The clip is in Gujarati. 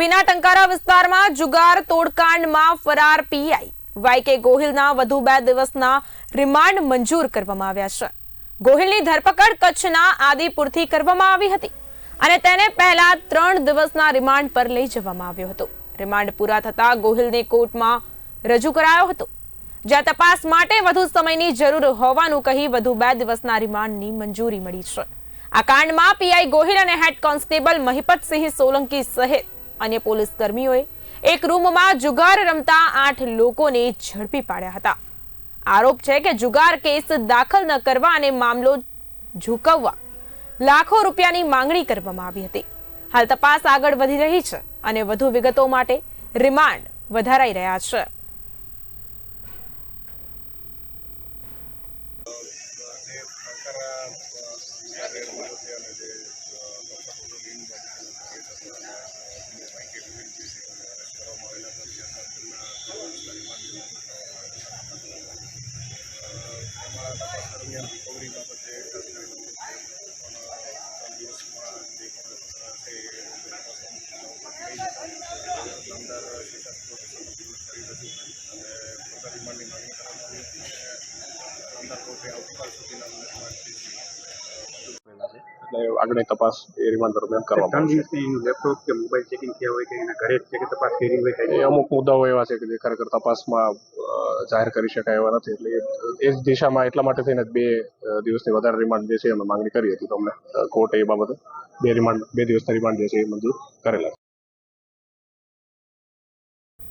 મોરબીના ટંકારા વિસ્તારમાં જુગાર તોડકાંડમાં ફરાર પીઆઈ. વાયકે ગોહિલના વધુ બે દિવસના રિમાન્ડ મંજૂર કરવામાં આવ્યા છે. ગોહિલની ધરપકડ કચ્છના આદિપુરથી કરવામાં આવી હતી અને તેને પહેલા ત્રણ દિવસના રિમાન્ડ પર લઈ જવામાં આવ્યો હતો. રિમાન્ડ પૂરા થતા ગોહિલને કોર્ટમાં રજૂ કરાયો હતો. જ્યાં તપાસ માટે વધુ સમયની જરૂર હોવાનું કહી વધુ બે દિવસના રિમાન્ડની મંજૂરી મળી છે. આ કાંડમાં પીઆઈ ગોહિલ અને હેડ કોન્સ્ટેબલ મહિપતસિંહ સોલંકી સહિત અન્ય પોલીસ કર્મીઓએ એક રૂમમાં જુગાર રમતા આઠ લોકોને ઝડપી પાડ્યા હતા. આરોપ છે કે જુગાર કેસ દાખલ ન કરવા અને મામલો ઝુકવવા લાખો રૂપિયાની માંગણી કરવામાં આવી હતી. હાલ તપાસ આગળ વધી રહી છે અને વધુ વિગતો માટે રિમાન્ડ વધારાઈ રહ્યા છે ડૉક્ટર ફોટોલિંગ કેસ હતો અને એમને માઇકે વિવિધ જે છે એને અરેસ્ટ કરવામાં આવેલા હતા ત્યારબાદ તેમના રિમાન્ડ એમાં તપાસ દરમિયાન રિકવરી બાબતે ખાસ કરીને ત્રણ દિવસમાં જે પણ છે એ નામદાર શિક્ષક પ્રોફેસરનો કરી રજૂ કરી અને ફર્ધર રિમાન્ડની માંગણી કરવામાં આવી હતી અને નામદાર કોર્ટે આવતીકાલ સુધીના અમને રિમાન્ડથી એટલે આગળની તપાસ એ રિમાન્ડ દરમિયાન કરવામાં આવશે. લેપટોપ કે મોબાઈલ ચેકિંગ થયા હોય કે એના ઘરે છે કે તપાસ કરી હોય એ અમુક મુદ્દાઓ એવા છે કે જે ખરેખર તપાસમાં જાહેર કરી શકાય એવા નથી. એટલે એ- જ દિશામાં એટલા માટે થઈને બે દિવસની વધારે રિમાન્ડ જે છે અમે માંગણી કરી હતી તો અમને કોર્ટે એ બાબતે બે રિમાન્ડ બે દિવસના રિમાન્ડ જે છે એ મંજૂર કરેલા